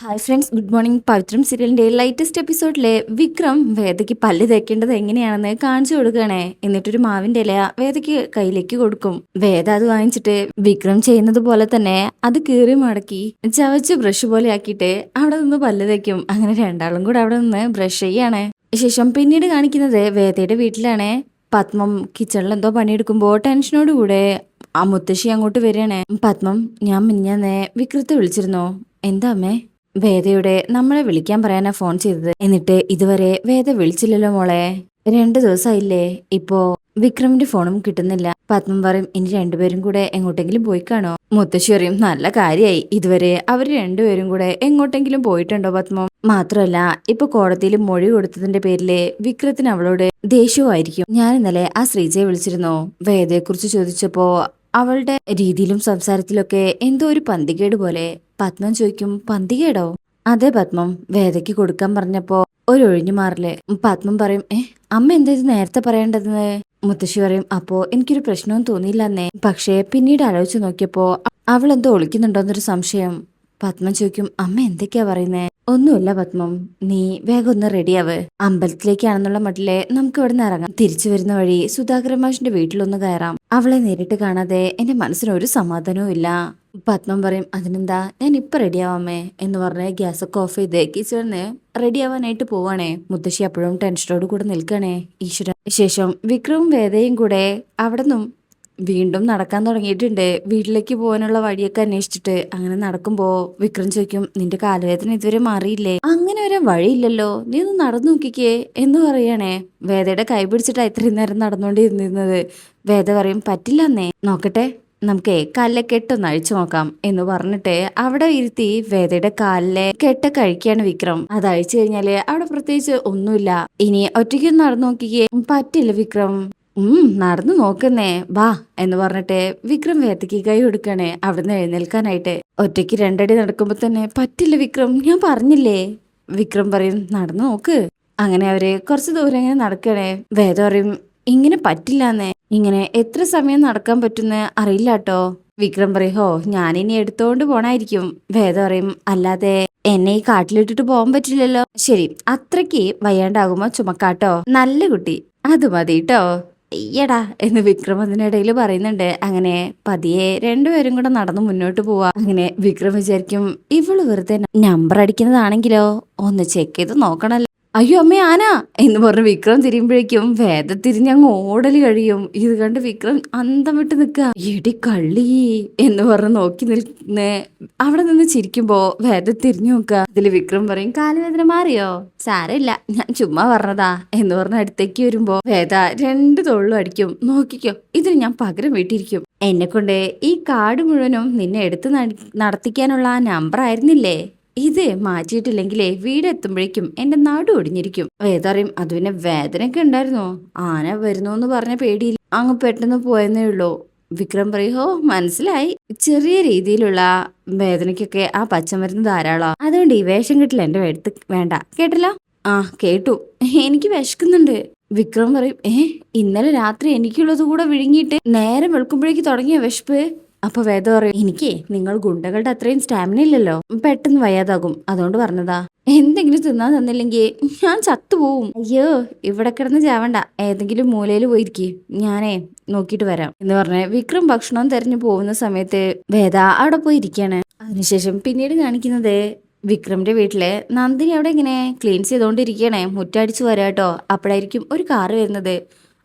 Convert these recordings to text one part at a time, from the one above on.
Hi friends good morning Pavithram സീരിയലിന്റെ latest എപ്പിസോഡിലെ Vikram വേദയ്ക്ക് പല്ല് തേക്കേണ്ടത് എങ്ങനെയാണെന്ന് കാണിച്ചു കൊടുക്കണേ എന്നിട്ടൊരു മാവിന്റെ ഇല വേദയ്ക്ക് കയ്യിലേക്ക് കൊടുക്കും. വേദ അത് വാങ്ങിച്ചിട്ട് വിക്രം ചെയ്യുന്നത് പോലെ തന്നെ അത് കീറി മടക്കി ചവച്ച് ബ്രഷ് പോലെ ആക്കിയിട്ട് അവിടെ നിന്ന് പല്ല് തേക്കും. അങ്ങനെ രണ്ടാളും കൂടെ അവിടെ നിന്ന് ബ്രഷ് ചെയ്യാണ്. ശേഷം പിന്നീട് കാണിക്കുന്നത് വേദയുടെ വീട്ടിലാണ്. പത്മം കിച്ചണിൽ എന്തോ പണിയെടുക്കുമ്പോൾ ടെൻഷനോട് കൂടെ ആ മുത്തശ്ശി അങ്ങോട്ട് വരികയാണ്. പത്മം ഞാൻ മിഞ്ഞാന്നേ വിക്രത്തെ വിളിച്ചിരുന്നോ. എന്താ അമ്മേ? വേദയുടെ നമ്മളെ വിളിക്കാൻ പറയാനാ ഫോൺ ചെയ്തത്. എന്നിട്ട് ഇതുവരെ വേദ വിളിച്ചില്ലല്ലോ മോളെ. രണ്ടു ദിവസമായില്ലേ ഇപ്പോ വിക്രമിന്റെ ഫോണും കിട്ടുന്നില്ല. പത്മം പറയും ഇനി രണ്ടുപേരും കൂടെ എങ്ങോട്ടെങ്കിലും പോയി കാണോ? മുത്തശ്ശി പറയും നല്ല കാര്യായി. ഇതുവരെ അവർ രണ്ടുപേരും കൂടെ എങ്ങോട്ടെങ്കിലും പോയിട്ടുണ്ടോ പത്മം? മാത്രമല്ല ഇപ്പൊ കോടതിയിൽ മൊഴി കൊടുത്തതിന്റെ പേരിൽ വിക്രത്തിന് അവളോട് ദേഷ്യവുമായിരിക്കും. ഞാൻ ഇന്നലെ ആ ശ്രീജയെ വിളിച്ചിരുന്നു. വേദയെക്കുറിച്ച് ചോദിച്ചപ്പോ അവളുടെ രീതിയിലും സംസാരത്തിലൊക്കെ എന്തോ ഒരു പന്തികേട് പോലെ പത്മം ചോദിക്കും പന്തികേടോ? അതെ പത്മം വേദയ്ക്ക് കൊടുക്കാൻ പറഞ്ഞപ്പോ ഒരു ഒഴിഞ്ഞു മാറില്ലേ പത്മം പറയും ഏ അമ്മ എന്താ ഇത് നേരത്തെ പറയേണ്ടതെന്ന്? മുത്തശ്ശി പറയും അപ്പോ എനിക്കൊരു പ്രശ്നവും തോന്നിയില്ലെന്നേ. പക്ഷേ പിന്നീട് ആലോചിച്ച് നോക്കിയപ്പോ അവൾ എന്തോ ഒളിക്കുന്നുണ്ടോന്നൊരു സംശയം. പത്മം ചോദിക്കും അമ്മ എന്തൊക്കെയാ പറയുന്നേ? ഒന്നുമില്ല പത്മം. നീ വേഗം ഒന്ന് റെഡിയാവ്. അമ്പലത്തിലേക്കാണെന്നുള്ള മട്ടിലെ നമുക്ക് ഇവിടെ നിന്ന് ഇറങ്ങാം. തിരിച്ചു വരുന്ന വഴി സുധാകരൻ മാഷിന്റെ വീട്ടിലൊന്ന് കയറാം. അവളെ നേരിട്ട് കാണാതെ എന്റെ മനസ്സിന് ഒരു സമാധാനവും ഇല്ല. പത്മം പറയും അതിനെന്താ? ഞാൻ ഇപ്പൊ റെഡിയാവാമേ എന്ന് പറഞ്ഞ് ഗ്യാസ് ഒക്കെ ഓഫ് ചെയ്ത് കിച്ചണിന് റെഡിയാവാനായിട്ട് പോവാണേ. മുത്തശ്ശി അപ്പോഴും ടെൻഷനോട് കൂടെ നിൽക്കണേ. ഈശ്വര. ശേഷം വിക്രവും വേദയും കൂടെ അവിടെ നിന്നും വീണ്ടും നടക്കാൻ തുടങ്ങിയിട്ടുണ്ട്. വീട്ടിലേക്ക് പോകാനുള്ള വഴിയൊക്കെ അന്വേഷിച്ചിട്ട് അങ്ങനെ നടക്കുമ്പോ വിക്രം ചോദിക്കും നിന്റെ കാലവേദന ഇതുവരെ മാറിയില്ലേ? അങ്ങനെ ഒരു വഴിയില്ലല്ലോ. നീ ഒന്ന് നടന്നു നോക്കിക്കേ എന്ന് പറയണേ. വേദയുടെ കൈ പിടിച്ചിട്ടാ ഇത്രയും നേരം നടന്നുകൊണ്ടിരുന്നിരുന്നത് വേദ പറയും പറ്റില്ലെന്നേ. നോക്കട്ടെ നമുക്കേ കാലിലെ കെട്ടൊന്ന് അഴിച്ചു നോക്കാം എന്ന് പറഞ്ഞിട്ട് അവിടെ ഇരുത്തി വേദയുടെ കാലിലെ കെട്ട കഴിക്കുകയാണ് വിക്രം. അത് അഴിച്ചു കഴിഞ്ഞാൽ അവിടെ പ്രത്യേകിച്ച് ഒന്നുമില്ല. ഇനി ഒറ്റയ്ക്ക് നടന്നു നോക്കിക്കേ. പറ്റില്ല വിക്രം. നടന്നു നോക്കുന്നേ. വാ എന്ന് പറഞ്ഞിട്ട് വിക്രം വേദയ്ക്ക് കൈ കൊടുക്കണേ. അവിടുന്ന് എഴുന്നേൽക്കാനായിട്ട്. ഒറ്റയ്ക്ക് രണ്ടടി നടക്കുമ്പോ തന്നെ പറ്റില്ല വിക്രം. ഞാൻ പറഞ്ഞില്ലേ? വിക്രം പറയും നടന്നു നോക്ക്. അങ്ങനെ അവർ കുറച്ച് ദൂരം ഇങ്ങനെ നടക്കണേ. വേദ പറയും ഇങ്ങനെ പറ്റില്ല എന്നേ ഇങ്ങനെ എത്ര സമയം നടക്കാൻ പറ്റുന്ന അറിയില്ല കേട്ടോ വിക്രം പറയും ഹോ ഞാനിനി എടുത്തോണ്ട് പോണായിരിക്കും. വേദ പറയും അല്ലാതെ എന്നെ ഈ കാട്ടിലിട്ടിട്ട് പോകാൻ പറ്റില്ലല്ലോ. ശരി അത്രയ്ക്ക് വയ്യാണ്ടാകുമ്പോ ചുമക്കാട്ടോ? നല്ല കുട്ടി അത് മതി കേട്ടോ അയ്യടാ എന്ന് വിക്രം അതിനിടയിൽ പറയുന്നുണ്ട്. അങ്ങനെ പതിയെ രണ്ടുപേരും കൂടെ നടന്നു മുന്നോട്ട് പോവാ. അങ്ങനെ വിക്രം വിചാരിക്കും ഇവൾ വെറുതെ നമ്പർ അടിക്കുന്നതാണെങ്കിലോ? ഒന്ന് ചെക്ക് ചെയ്ത് നോക്കണല്ലോ. അയ്യോ അമ്മേ ആന എന്ന് പറഞ്ഞ് വിക്രം തിരിയുമ്പോഴേക്കും വേദ തിരിഞ്ഞ് അങ്ങ് ഓടൽ കഴിയും. ഇത് കണ്ട് വിക്രം അന്തം വിട്ട് നിൽക്കുക. എടി കള്ളി എന്ന് പറഞ്ഞ് നോക്കി നിൽക്കുന്ന. അവിടെ നിന്ന് ചിരിക്കുമ്പോ വേദ തിരിഞ്ഞു നോക്കുക. ഇതിൽ വിക്രം പറയും കാലുവേദന മാറിയോ? സാരമില്ല ഞാൻ ചുമ്മാ പറഞ്ഞതാ. എന്ന് പറഞ്ഞ് അടുത്തേക്ക് വരുമ്പോ വേദ രണ്ട് തൊള്ളും അടിക്കും. നോക്കിക്കോ ഇതിന് ഞാൻ പകരം വീട്ടിരിക്കും എന്നെ കൊണ്ട് ഈ കാട് മുഴുവനും നിന്നെ എടുത്ത് നട- നടത്തിക്കാനുള്ള നമ്പർ ആയിരുന്നില്ലേ? ഇത് മാറ്റിയിട്ടില്ലെങ്കിലേ വീടെത്തുമ്പോഴേക്കും എന്റെ നാട് ഒടിഞ്ഞിരിക്കും. വേദറിയും അത് പിന്നെ വേദനയൊക്കെ ഉണ്ടായിരുന്നോ? ആന വരുന്നു എന്ന് പറഞ്ഞ പേടിയില്ല അങ്ങ് പെട്ടെന്ന് പോയെന്നേ ഉള്ളൂ. വിക്രം പറയും മനസ്സിലായി. ചെറിയ രീതിയിലുള്ള വേദനയ്ക്കൊക്കെ ആ പച്ചമരുന്ന് ധാരാളം. അതുകൊണ്ട് ഈ വേഷം കിട്ടില്ല എന്റെ എടുത്ത് വേണ്ട. കേട്ടല്ലോ? ആ കേട്ടു. എനിക്ക് വിശക്കുന്നുണ്ട്. വിക്രം പറയും ഏ ഇന്നലെ രാത്രി എനിക്കുള്ളത് കൂടെ വിഴുങ്ങിയിട്ട് നേരം വെളുക്കുമ്പോഴേക്ക് തുടങ്ങിയ വിശപ്പ്? അപ്പൊ വേദ പറയും എനിക്ക് നിങ്ങൾ ഗുണ്ടകളുടെ അത്രയും സ്റ്റാമിന ഇല്ലല്ലോ. പെട്ടെന്ന് വയ്യാതാകും. അതുകൊണ്ട് പറഞ്ഞതാ. എന്തെങ്കിലും തിന്നാൻ തന്നില്ലെങ്കിൽ ഞാൻ ചത്തുപോവും. അയ്യോ ഇവിടെ കിടന്ന് ചാവണ്ട. ഏതെങ്കിലും മൂലയിൽ പോയിരിക്കും. ഞാനേ നോക്കിയിട്ട് വരാം. എന്ന് പറഞ്ഞ് വിക്രം ഭക്ഷണം തെരഞ്ഞു പോകുന്ന സമയത്ത് വേദ അവിടെ പോയി ഇരിക്കാണ്. അതിനുശേഷം പിന്നീട് കാണിക്കുന്നത് വിക്രമിന്റെ വീട്ടിലെ നന്ദിനി അവിടെ ഇങ്ങനെ ക്ലീൻ ചെയ്തോണ്ടിരിക്കണേ മുറ്റടിച്ചു വരാട്ടോ. അപ്പോഴായിരിക്കും ഒരു കാറ് വരുന്നത്.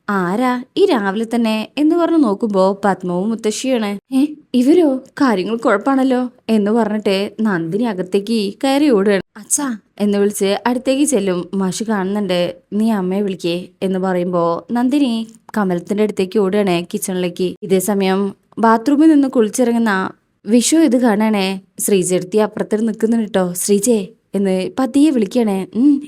ആരാ ഈ രാവിലെ തന്നെ എന്ന് പറഞ്ഞു നോക്കുമ്പോ പത്മവും മുത്തശ്ശിയാണ്. ഏ ഇവരോ? കാര്യങ്ങൾ കുഴപ്പമാണല്ലോ എന്ന് പറഞ്ഞിട്ട് നന്ദിനി അകത്തേക്ക് കയറി ഓടുകയാണ്. അച്ഛാ എന്ന് വിളിച്ച് അടുത്തേക്ക് ചെല്ലും മാഷ് കാണുന്നുണ്ട്. നീ അമ്മയെ വിളിക്കേ എന്ന് പറയുമ്പോ നന്ദിനി കമലത്തിന്റെ അടുത്തേക്ക് ഓടുകയാണേ കിച്ചണിലേക്ക് ഇതേ സമയം ബാത്റൂമിൽ നിന്ന് കുളിച്ചിറങ്ങുന്ന വിഷു ഇത് കാണാണേ. ശ്രീജെടുത്തി അപ്പുറത്തിൽ നിൽക്കുന്നുണ്ട് കേട്ടോ ശ്രീജേ എന്ന് പതിയെ വിളിക്കണേ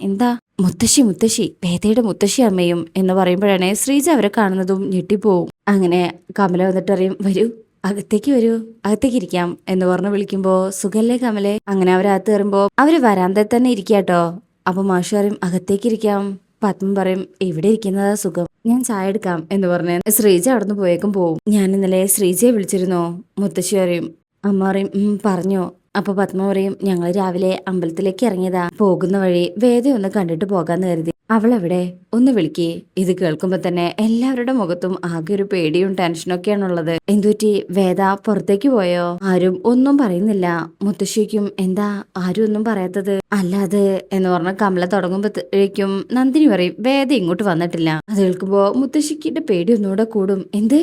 എന്താ? മുത്തശ്ശി മുത്തശ്ശി വേദയുടെ മുത്തശ്ശി അമ്മയും എന്ന് പറയുമ്പോഴാണ് ശ്രീജ അവരെ കാണുന്നതും ഞെട്ടിപ്പോവും. അങ്ങനെ കമല വന്നിട്ട് അറിയും വരൂ അകത്തേക്ക് വരൂ അകത്തേക്ക് ഇരിക്കാം എന്ന് പറഞ്ഞ് വിളിക്കുമ്പോ സുഖല്ലേ കമലെ? അങ്ങനെ അവരകത്ത് കയറുമ്പോ അവർ വരാന്തയിൽ തന്നെ ഇരിക്കാട്ടോ. അപ്പൊ മാഷ് പറയും അകത്തേക്ക് ഇരിക്കാം. പത്മം പറയും ഇവിടെ ഇരിക്കുന്നതാ സുഖം. ഞാൻ ചായ എടുക്കാം എന്ന് പറഞ്ഞ് ശ്രീജ അവിടുന്ന് പോയേക്കും പോവും. ഞാൻ ഇന്നലെ ശ്രീജയെ വിളിച്ചിരുന്നോ. മുത്തശ്ശി പറയും അമ്മ പറയും പറഞ്ഞോ. അപ്പൊ പത്മ പറയും ഞങ്ങൾ രാവിലെ അമ്പലത്തിലേക്ക് ഇറങ്ങിയതാ. പോകുന്ന വഴി വേദ ഒന്ന് കണ്ടിട്ട് പോകാന്ന് കരുതി. അവളെവിടെ ഒന്ന് വിളിക്കേ. ഇത് കേൾക്കുമ്പോ തന്നെ എല്ലാവരുടെ മുഖത്തും ആകെ ഒരു പേടിയും ടെൻഷനും ഒക്കെയാണുള്ളത്. എന്തുപറ്റി? വേദ പുറത്തേക്ക് പോയോ? ആരും ഒന്നും പറയുന്നില്ല. മുത്തശ്ശിക്കും എന്താ ആരും ഒന്നും പറയാത്തത്? അല്ലാതെ എന്ന് പറഞ്ഞ കമല തുടങ്ങുമ്പോഴേക്കും നന്ദിനി പറയും വേദ ഇങ്ങോട്ട് വന്നിട്ടില്ല. അത് കേൾക്കുമ്പോ മുത്തശ്ശിക്കിന്റെ പേടി ഒന്നുകൂടെ കൂടും. എന്ത്?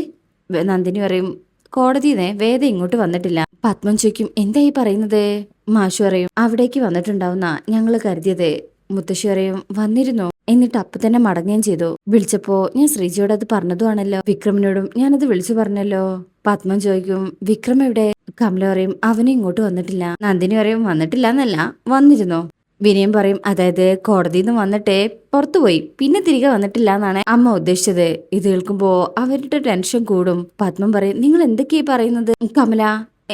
നന്ദിനി പറയും കോടതിനെ വേദ ഇങ്ങോട്ട് വന്നിട്ടില്ല. പത്മം ചോദിക്കും എന്താ ഈ പറയുന്നത്? മാഷു പറയും അവിടേക്ക് വന്നിട്ടുണ്ടാവുന്ന ഞങ്ങൾ കരുതിയത് മുത്തശ്ശി പറയും വന്നിരുന്നു. എന്നിട്ട് അപ്പ തന്നെ മടങ്ങുകയും ചെയ്തു. വിളിച്ചപ്പോ ഞാൻ ശ്രീജിയോട് അത് പറഞ്ഞതുമാണല്ലോ വിക്രമിനോടും ഞാനത് വിളിച്ചു പറഞ്ഞല്ലോ. പത്മം ചോദിക്കും വിക്രം എവിടെ? കമല പറയും അവനെ ഇങ്ങോട്ട് വന്നിട്ടില്ല. നന്ദിനി പറയും വന്നിട്ടില്ല എന്നല്ല വന്നിരുന്നു. വിനയം പറയും അതായത് കോടതിയിൽ നിന്ന് വന്നിട്ട് പുറത്തുപോയി പിന്നെ തിരികെ വന്നിട്ടില്ല എന്നാണ് അമ്മ ഉദ്ദേശിച്ചത്. ഇത് കേൾക്കുമ്പോ അവരുടെ ടെൻഷൻ കൂടും. പത്മം പറയും നിങ്ങൾ എന്തൊക്കെയാ പറയുന്നത്? കമല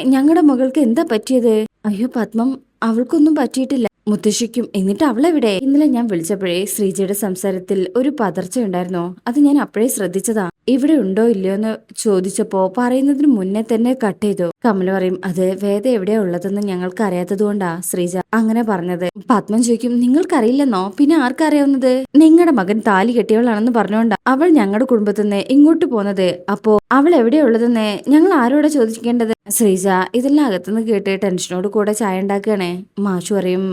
ഞങ്ങളുടെ മകൾക്ക് എന്താ പറ്റിയത്? അയ്യോ പത്മം അവൾക്കൊന്നും പറ്റിയിട്ടില്ല. മുത്തശ്ശിക്കും എന്നിട്ട് അവളെവിടെ? ഇന്നലെ ഞാൻ വിളിച്ചപ്പോഴേ ശ്രീജയുടെ സംസാരത്തിൽ ഒരു പതർച്ച ഉണ്ടായിരുന്നോ? അത് ഞാൻ അപ്പോഴേ ശ്രദ്ധിച്ചതാ. ഇവിടെ ഉണ്ടോ ഇല്ലയോ എന്ന് ചോദിച്ചപ്പോ പറയുന്നതിന് മുന്നേ തന്നെ കട്ട് ചെയ്തു. കമല പറയും അത് വേദ എവിടെയാ ഉള്ളതെന്ന് ഞങ്ങൾക്ക് അറിയാത്തതുകൊണ്ടാ ശ്രീജ അങ്ങനെ പറഞ്ഞത്. പത്മൻ ചോദിക്കും നിങ്ങൾക്കറിയില്ലെന്നോ? പിന്നെ ആർക്കറിയാവുന്നത്? നിങ്ങളുടെ മകൻ താലി കെട്ടിയവളാണെന്ന് പറഞ്ഞുകൊണ്ടാ അവൾ ഞങ്ങളുടെ കുടുംബത്തിൽ നിന്ന് ഇങ്ങോട്ട് പോന്നത്. അപ്പോ അവൾ എവിടെയാ ഉള്ളതെന്ന് ഞങ്ങൾ ആരോടെ ചോദിക്കേണ്ടത്? ശ്രീജ ഇതെല്ലാം അകത്തുനിന്ന് കേട്ട് ടെൻഷനോട് കൂടെ ചായ ഉണ്ടാക്കുകയാണേ. മാഷു പറയും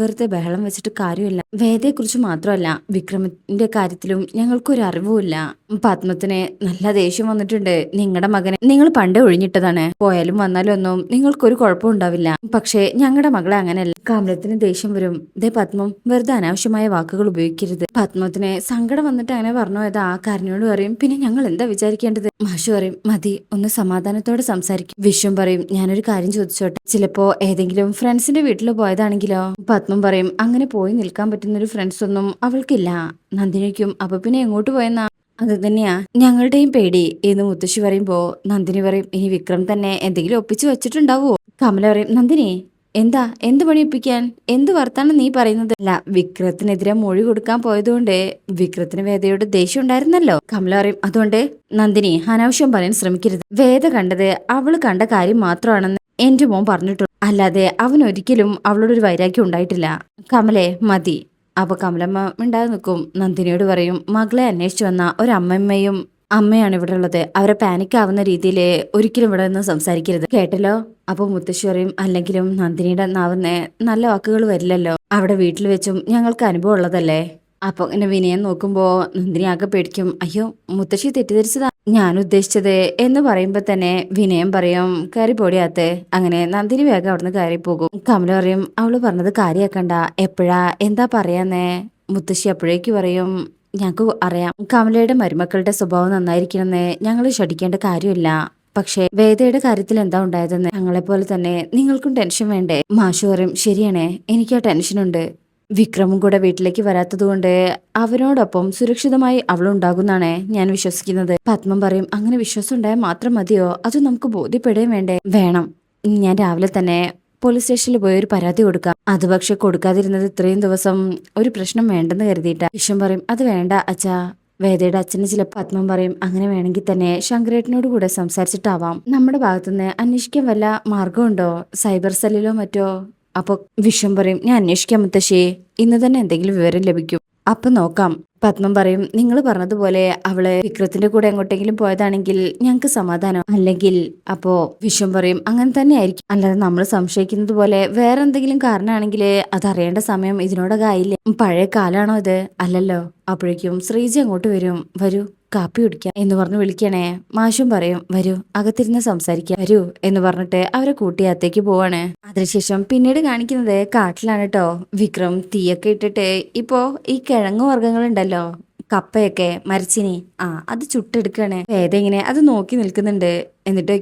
വെറുതെ ബഹളം വെച്ചിട്ട് കാര്യമില്ല. വേദയെക്കുറിച്ച് മാത്രമല്ല വിക്രമിന്റെ കാര്യത്തിലും ഞങ്ങൾക്കൊരു അറിവുമില്ല. പത്മത്തിന് നല്ല ദേഷ്യം വന്നിട്ടുണ്ട്. നിങ്ങളുടെ മകനെ നിങ്ങൾ പണ്ടേ ഒഴിഞ്ഞിട്ടതാണ്. പോയാലും വന്നാലും ഒന്നും നിങ്ങൾക്കൊരു കുഴപ്പം ഉണ്ടാവില്ല. പക്ഷേ ഞങ്ങളുടെ മകളെ അങ്ങനെയല്ല. കമലത്തിന് ദേഷ്യം വരും. ദേ പത്മം വെറുതെ അനാവശ്യമായ വാക്കുകൾ ഉപയോഗിക്കരുത്. പത്മത്തിന് സങ്കടം വന്നിട്ട് അങ്ങനെ പറഞ്ഞു പോയത്. ആ കാരനോട് പറയും പിന്നെ ഞങ്ങൾ എന്താ വിചാരിക്കേണ്ടത്? മാഷു പറയും മതി ഒന്ന് സമാധാനത്തോടെ സംസാരിക്കും. വിശ്വം പറയും ഞാനൊരു കാര്യം ചോദിച്ചോട്ടെ. ചിലപ്പോ ഏതെങ്കിലും ഫ്രണ്ട്സിന്റെ വീട്ടിൽ പോയതാണെങ്കിലോ? പത്മം പറയും അങ്ങനെ പോയി നിൽക്കാൻ പറ്റുന്ന ഒരു ഫ്രണ്ട്സ് ഒന്നും അവൾക്കില്ല. നന്ദിനിക്കും അപ്പൊ പിന്നെ എങ്ങോട്ട് പോയെന്നാ? അത് തന്നെയാ. ഞങ്ങളുടെയും പേടി എന്ന് മുത്തശ്ശി പറയുമ്പോ നന്ദിനി പറയും ഇനി വിക്രം തന്നെ എന്തെങ്കിലും ഒപ്പിച്ചു വെച്ചിട്ടുണ്ടാവോ കമല പറയും നന്ദിനി എന്താ? എന്ത് പണി ഒപ്പിക്കാൻ? എന്ത് വർത്താനം നീ പറയുന്നതല്ല വിക്രത്തിനെതിരെ മൊഴി കൊടുക്കാൻ പോയതുകൊണ്ട് വിക്രത്തിന് വേദയോട് ദേഷ്യം ഉണ്ടായിരുന്നല്ലോ. കമല പറയും അതുകൊണ്ട് നന്ദിനി അനാവശ്യം പറയാൻ ശ്രമിക്കരുത്. വേദ കണ്ടത് അവൾ കണ്ട കാര്യം മാത്രമാണെന്ന് എന്റെ മോൻ പറഞ്ഞിട്ടുണ്ട്. അല്ലാതെ അവൻ ഒരിക്കലും അവളോടൊരു വൈരാഗ്യം ഉണ്ടായിട്ടില്ല. കമലെ മതി. അപ്പൊ കമലമ്മ മിണ്ടാതെ നിൽക്കും. നന്ദിനിയോട് പറയും മകളെ അന്വേഷിച്ചു വന്ന ഒരമ്മമ്മയും അമ്മയാണ് ഇവിടെ ഉള്ളത്. അവരെ പാനിക് ആവുന്ന രീതിയിൽ ഒരിക്കലും ഇവിടെ നിന്ന് സംസാരിക്കരുത്. കേട്ടല്ലോ? അപ്പൊ മുത്തശ്ശി പറയും അല്ലെങ്കിലും നന്ദിനിയുടെ നാവുന്ന നല്ല വാക്കുകൾ വരില്ലല്ലോ. അവിടെ വീട്ടിൽ വെച്ചും ഞങ്ങൾക്ക് അനുഭവം ഉള്ളതല്ലേ? അപ്പൊ ഇങ്ങനെ വിനയം നോക്കുമ്പോ നന്ദിനി ആകെ പേടിക്കും. അയ്യോ മുത്തശ്ശി തെറ്റിദ്ധരിച്ചതാ. ഞാൻ ഉദ്ദേശിച്ചത് എന്ന് പറയുമ്പോ തന്നെ വിനയം പറയും കയറി പൊടിയാത്ത് അങ്ങനെ നന്ദിനി വേഗം അവിടുന്ന് കയറി പോകും. കമല പറയും അവൾ പറഞ്ഞത് കാര്യാക്കണ്ട. എപ്പോഴാ? എന്താ പറയാന്നേ? മുത്തശ്ശി അപ്പോഴേക്ക് പറയും ഞങ്ങൾക്ക് അറിയാം. കമലയുടെ മരുമക്കളുടെ സ്വഭാവം നന്നായിരിക്കണമെന്ന് ഞങ്ങൾ ഷടിക്കേണ്ട കാര്യമില്ല. പക്ഷേ വേദയുടെ കാര്യത്തിൽ എന്താ ഉണ്ടായതെന്ന് ഞങ്ങളെ പോലെ തന്നെ നിങ്ങൾക്കും ടെൻഷൻ വേണ്ടേ? മാഷു പറയും ശരിയാണേ. എനിക്ക് ആ ടെൻഷനുണ്ട്. വിക്രമും കൂടെ വീട്ടിലേക്ക് വരാത്തതുകൊണ്ട് അവരോടൊപ്പം സുരക്ഷിതമായി അവളുണ്ടാകുന്നാണ് ഞാൻ വിശ്വസിക്കുന്നത്. പത്മം പറയും അങ്ങനെ വിശ്വാസം ഉണ്ടായാൽ മാത്രം മതിയോ? അത് നമുക്ക് ബോധ്യപ്പെടുകയും വേണ്ടേ? വേണം. ഞാൻ രാവിലെ തന്നെ പോലീസ് സ്റ്റേഷനിൽ പോയി ഒരു പരാതി കൊടുക്കാം. അത് പക്ഷെ കൊടുക്കാതിരുന്നത് ഇത്രയും ദിവസം ഒരു പ്രശ്നം വേണ്ടെന്ന് കരുതിയിട്ട. വിഷം പറയും അത് വേണ്ട അച്ഛാ. വേദയുടെ അച്ഛന് ചില പത്മം പറയും അങ്ങനെ വേണമെങ്കിൽ തന്നെ ശങ്കരേട്ടനോട് കൂടെ സംസാരിച്ചിട്ടാവാം. നമ്മുടെ ഭാഗത്തുനിന്ന് അന്വേഷിക്കാൻ വല്ല മാർഗമുണ്ടോ സൈബർ സെല്ലിലോ മറ്റോ? അപ്പൊ വിശ്വം പറയും ഞാൻ അന്വേഷിക്കാം മുത്തശ്ശേ. ഇന്ന് തന്നെ എന്തെങ്കിലും വിവരം ലഭിക്കും. അപ്പൊ നോക്കാം. പത്മം പറയും നിങ്ങൾ പറഞ്ഞതുപോലെ അവൾ വിക്രത്തിന്റെ കൂടെ എങ്ങോട്ടെങ്കിലും പോയതാണെങ്കിൽ ഞങ്ങൾക്ക് സമാധാനം. അല്ലെങ്കിൽ അപ്പോ വിശ്വം പറയും അങ്ങനെ തന്നെ ആയിരിക്കും. അല്ലാതെ നമ്മൾ സംശയിക്കുന്നത് പോലെ വേറെ എന്തെങ്കിലും കാരണമാണെങ്കിൽ അത് അറിയേണ്ട സമയം ഇതിനോടൊക്കെ ആയില്ലേ? പഴയ കാലാണോ ഇത്? അല്ലല്ലോ. അപ്പോഴേക്കും ശ്രീജി അങ്ങോട്ട് വരും. വരൂ. കാപ്പി കുടിക്കാം എന്ന് പറഞ്ഞ് വിളിക്കണേ. മാഷും പറയും വരൂ അകത്തിരുന്ന് സംസാരിക്കാം വരൂ എന്ന് പറഞ്ഞിട്ട് അവരെ കൂട്ടി അകത്തേക്ക് പോവാണ്. അതിനുശേഷം പിന്നീട് കാണിക്കുന്നത് കാട്ടിലാണ് കേട്ടോ വിക്രം തീയൊക്കെ ഇട്ടിട്ട് ഇപ്പോ ഈ കിഴങ്ങു വർഗങ്ങൾ ഉണ്ടല്ലോ കപ്പയൊക്കെ മരച്ചിനി ആ അത് ചുട്ടെടുക്കാണ്. വേദ ഇങ്ങനെ അത് നോക്കി നിൽക്കുന്നുണ്ട്. എന്നിട്ട്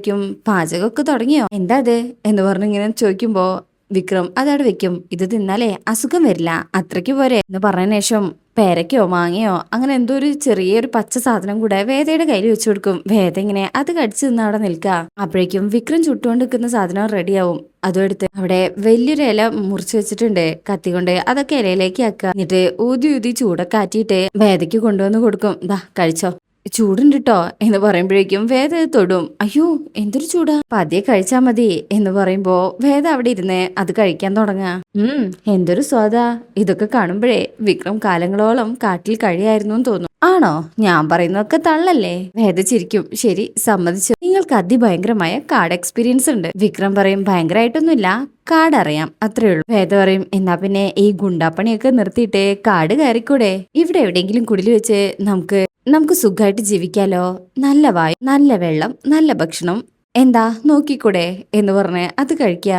പാചകമൊക്കെ തുടങ്ങിയോ? എന്താ അത്? എന്ന് പറഞ്ഞിങ്ങനെ ചോദിക്കുമ്പോൾ ചോദിക്കുമ്പോ വിക്രം അതവിടെ വെക്കും. ഇത് തിന്നാലേ അസുഖം വരില്ല. അത്രയ്ക്ക് പോരെ എന്ന് പറഞ്ഞ ശേഷം പേരയ്ക്കോ മാങ്ങയോ അങ്ങനെ എന്തോ ഒരു ചെറിയൊരു പച്ച സാധനം കൂടെ വേദയുടെ കയ്യിൽ വെച്ചു കൊടുക്കും. വേദ ഇങ്ങനെ അത് കടിച്ചു നിന്ന് അവിടെ നിൽക്കുക. അപ്പോഴേക്കും വിക്രം ചുട്ടുകൊണ്ട് നിൽക്കുന്ന സാധനം റെഡിയാവും അതും എടുത്ത് അവിടെ വലിയൊരു ഇല മുറിച്ച് വെച്ചിട്ടുണ്ട്. കത്തി കൊണ്ട് അതൊക്കെ ഇലയിലേക്ക് ആക്കുക. എന്നിട്ട് ഊതി ഊതി ചൂടൊക്കെ ആറ്റിയിട്ട് വേദയ്ക്ക് കൊണ്ടുവന്ന് കൊടുക്കും. ദാ കഴിച്ചോ. ചൂടുണ്ട് കേട്ടോ എന്ന് പറയുമ്പോഴേക്കും വേദ തൊടും. അയ്യോ എന്തൊരു ചൂടാ. പതിയെ കഴിച്ചാ മതി എന്ന് പറയുമ്പോ വേദ അവിടെ ഇരുന്ന് അത് കഴിക്കാൻ തുടങ്ങാ. ഉം എന്തൊരു സ്വാദാ. ഇതൊക്കെ കാണുമ്പോഴേ വിക്രം കാലങ്ങളോളം കാട്ടിൽ കഴിയായിരുന്നു തോന്നുന്നു തോന്നും. ആണോ? ഞാൻ പറയുന്നതൊക്കെ തള്ളല്ലേ? വേദ ചിരിക്കും. ശരി സമ്മതിച്ചു. നിങ്ങൾക്ക് അതിഭയങ്കരമായ കാർഡ് എക്സ്പീരിയൻസ് ഉണ്ട്. വിക്രം പറയും ഭയങ്കരമായിട്ടൊന്നുമില്ല കാർഡ് അറിയാം അത്രേ ഉള്ളൂ. വേദ പറയും എന്നാ പിന്നെ ഈ ഗുണ്ടാപ്പണിയൊക്കെ നിർത്തിയിട്ട് കാട് കയറിക്കൂടെ? ഇവിടെ എവിടെയെങ്കിലും കുടിൽ വെച്ച് നമുക്ക് നമുക്ക് സുഖമായിട്ട് ജീവിക്കാലോ? നല്ല വായു നല്ല വെള്ളം നല്ല ഭക്ഷണം. എന്താ നോക്കിക്കൂടെ? എന്ന് പറഞ്ഞ് അത് കഴിക്ക.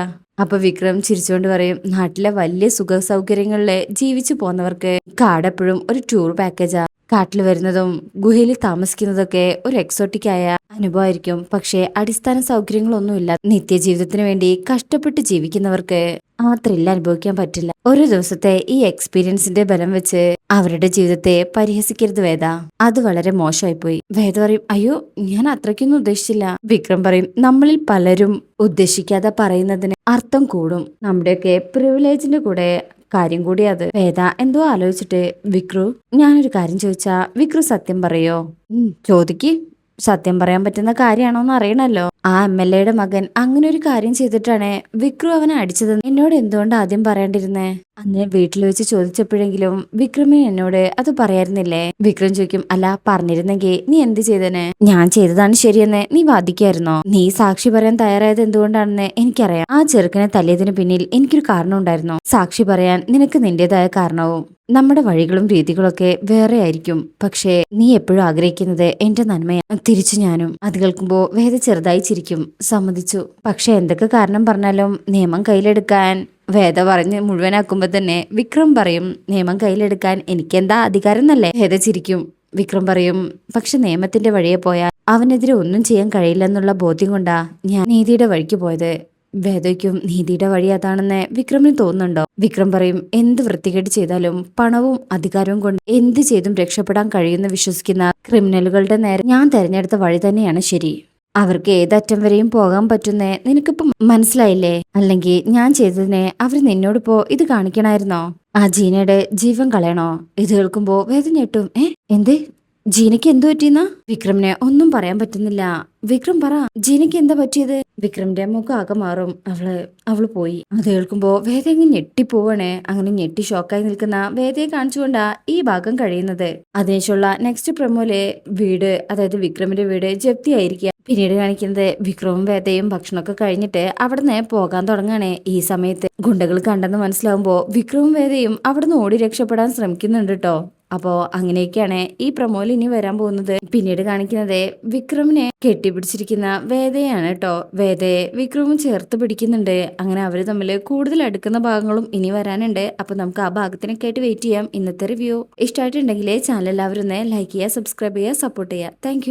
അപ്പൊ വിക്രം ചിരിച്ചുകൊണ്ട് പറയും നാട്ടിലെ വലിയ സുഖ സൗകര്യങ്ങളിൽ ജീവിച്ചു പോന്നവർക്ക് കാടെപ്പോഴും ഒരു ടൂർ പാക്കേജാ. കാട്ടിൽ വരുന്നതും ഗുഹയിൽ താമസിക്കുന്നതൊക്കെ ഒരു എക്സോട്ടിക്കായ അനുഭവമായിരിക്കും. പക്ഷേ അടിസ്ഥാന സൗകര്യങ്ങളൊന്നുമില്ല. നിത്യജീവിതത്തിന് വേണ്ടി കഷ്ടപ്പെട്ട് ജീവിക്കുന്നവർക്ക് ആ ത്രില്ല് അനുഭവിക്കാൻ പറ്റില്ല. ഒരു ദിവസത്തെ ഈ എക്സ്പീരിയൻസിന്റെ ബലം വെച്ച് അവരുടെ ജീവിതത്തെ പരിഹസിക്കരുത് വേദ. അത് വളരെ മോശമായി പോയി വേദ പറയും അയ്യോ ഞാൻ അത്രയ്ക്കൊന്നും ഉദ്ദേശിച്ചില്ല. വിക്രം പറയും നമ്മളിൽ പലരും ഉദ്ദേശിക്കാതെ പറയുന്നതിന് അർത്ഥം കൂടും. നമ്മുടെയൊക്കെ പ്രിവിലേജിന്റെ കൂടെ കാര്യം കൂടി അത്. വേദ എന്തോ ആലോചിച്ചിട്ട് വിക്രു. ഞാനൊരു കാര്യം ചോദിച്ചാ വിക്രു സത്യം പറയോ? ചോദിക്കി. സത്യം പറയാൻ പറ്റുന്ന കാര്യമാണോന്ന് അറിയണല്ലോ. ആ എം എൽ എയുടെ മകൻ അങ്ങനെ ഒരു കാര്യം ചെയ്തിട്ടാണ് വിക്രു അവനെ അടിച്ചത്. എന്നോട് എന്തുകൊണ്ട് ആദ്യം പറയേണ്ടിരുന്നേ? അന്ന് വീട്ടിൽ വെച്ച് ചോദിച്ചപ്പോഴെങ്കിലും വിക്രമേ എന്നോട് അത് പറയായിരുന്നില്ലേ? വിക്രം ചോദിക്കും അല്ല പറഞ്ഞിരുന്നെങ്കിൽ നീ എന്ത് ചെയ്തേനെ? ഞാൻ ചെയ്തതാണ് ശരിയെന്ന് നീ വാദിക്കായിരുന്നോ? നീ സാക്ഷി പറയാൻ തയ്യാറായത് എന്തുകൊണ്ടാണെന്ന് എനിക്കറിയാം. ആ ചെറുക്കനെ തല്ലിയതിന് പിന്നിൽ എനിക്കൊരു കാരണം ഉണ്ടായിരുന്നു സാക്ഷി പറയാൻ നിനക്ക് നിന്റേതായ കാരണവും. നമ്മുടെ വഴികളും രീതികളൊക്കെ വേറെ ആയിരിക്കും. പക്ഷേ നീ എപ്പോഴും ആഗ്രഹിക്കുന്നത് എന്റെ നന്മയാണ് തിരിച്ചു ഞാനും അത് കേൾക്കുമ്പോ വേദ ചെറുതായി ചിരിക്കും. സമ്മതിച്ചു. പക്ഷെ എന്തൊക്കെ കാരണം പറഞ്ഞാലും നിയമം കയ്യിലെടുക്കാൻ വേദ പറഞ്ഞ് മുഴുവനാക്കുമ്പോ തന്നെ വിക്രം പറയും നിയമം കയ്യിലെടുക്കാൻ എനിക്കെന്താ അധികാരം എന്നല്ലേ വേദ ചിരിക്കും. വിക്രം പറയും പക്ഷെ നിയമത്തിന്റെ വഴിയെ പോയാൽ അവനെതിരെ ഒന്നും ചെയ്യാൻ കഴിയില്ലെന്നുള്ള ബോധ്യം കൊണ്ടാ ഞാൻ നീതിയുടെ വഴിക്ക് പോയത്. വേദയ്ക്കും നീതിയുടെ വഴി അതാണെന്ന് വിക്രമിന് തോന്നുന്നുണ്ടോ? വിക്രം പറയും എന്ത് വൃത്തികേട് ചെയ്താലും പണവും അധികാരവും കൊണ്ട് എന്ത് ചെയ്തും രക്ഷപ്പെടാൻ കഴിയുമെന്ന് വിശ്വസിക്കുന്ന ക്രിമിനലുകളുടെ നേരെ ഞാൻ തെരഞ്ഞെടുത്ത വഴി തന്നെയാണ് ശരി. അവർക്ക് ഏതറ്റം വരെയും പോകാൻ പറ്റുന്നേ നിനക്കിപ്പം മനസ്സിലായില്ലേ? അല്ലെങ്കിൽ ഞാൻ ചെയ്തതിനെ അവർ നിന്നോടിപ്പോ ഇത് കാണിക്കണായിരുന്നോ? ആ ജീനയുടെ ജീവൻ കളയണോ? ഇത് കേൾക്കുമ്പോ വേദന ഞെട്ടും ഏ? എന്തേ? ജീനയ്ക്ക് എന്തു പറ്റിയെന്ന? വിക്രമിനെ ഒന്നും പറയാൻ പറ്റുന്നില്ല. വിക്രം പറ ജീനയ്ക്ക് എന്താ പറ്റിയത്? വിക്രമിന്റെ മുഖം ആകെ മാറും. അവൾ അവൾ പോയി. അത് കേൾക്കുമ്പോ വേദ അങ്ങ് ഞെട്ടിപ്പോവാണ് അങ്ങനെ ഞെട്ടി ഷോക്കായി നിൽക്കുന്ന വേദയെ കാണിച്ചുകൊണ്ടാ ഈ ഭാഗം കഴിയുന്നത്. അതിനുശേഷമുള്ള നെക്സ്റ്റ് പ്രമോലെ വീട് അതായത് വിക്രമിന്റെ വീട് ജപ്തി ആയിരിക്കുക പിന്നീട് കാണിക്കുന്നത് വിക്രമും വേദയും ഭക്ഷണമൊക്കെ കഴിഞ്ഞിട്ട് അവിടുന്ന് പോകാൻ തുടങ്ങാണ് ഈ സമയത്ത്. ഗുണ്ടകൾ കണ്ടെന്ന് മനസ്സിലാവുമ്പോ വിക്രമും വേദയും അവിടുന്ന് ഓടി രക്ഷപ്പെടാൻ ശ്രമിക്കുന്നുണ്ട് കേട്ടോ അപ്പോ അങ്ങനെയൊക്കെയാണ് ഈ പ്രമോയിൽ ഇനി വരാൻ പോകുന്നത്. പിന്നീട് കാണിക്കുന്നത് വിക്രമിനെ കെട്ടിപ്പിടിച്ചിരിക്കുന്ന വേദയാണ് കേട്ടോ. വേദയെ വിക്രമും ചേർത്ത് പിടിക്കുന്നുണ്ട്. അങ്ങനെ അവർ തമ്മിൽ കൂടുതൽ അടുക്കുന്ന ഭാഗങ്ങളും ഇനി വരാനുണ്ട്. അപ്പൊ നമുക്ക് ആ ഭാഗത്തിനൊക്കെ ആയിട്ട് വെയിറ്റ് ചെയ്യാം. ഇന്നത്തെ റിവ്യൂ ഇഷ്ടമായിട്ടുണ്ടെങ്കിൽ ചാനൽ എല്ലാവരും ലൈക്ക് ചെയ്യുക സബ്സ്ക്രൈബ് ചെയ്യുക സപ്പോർട്ട് ചെയ്യുക. താങ്ക്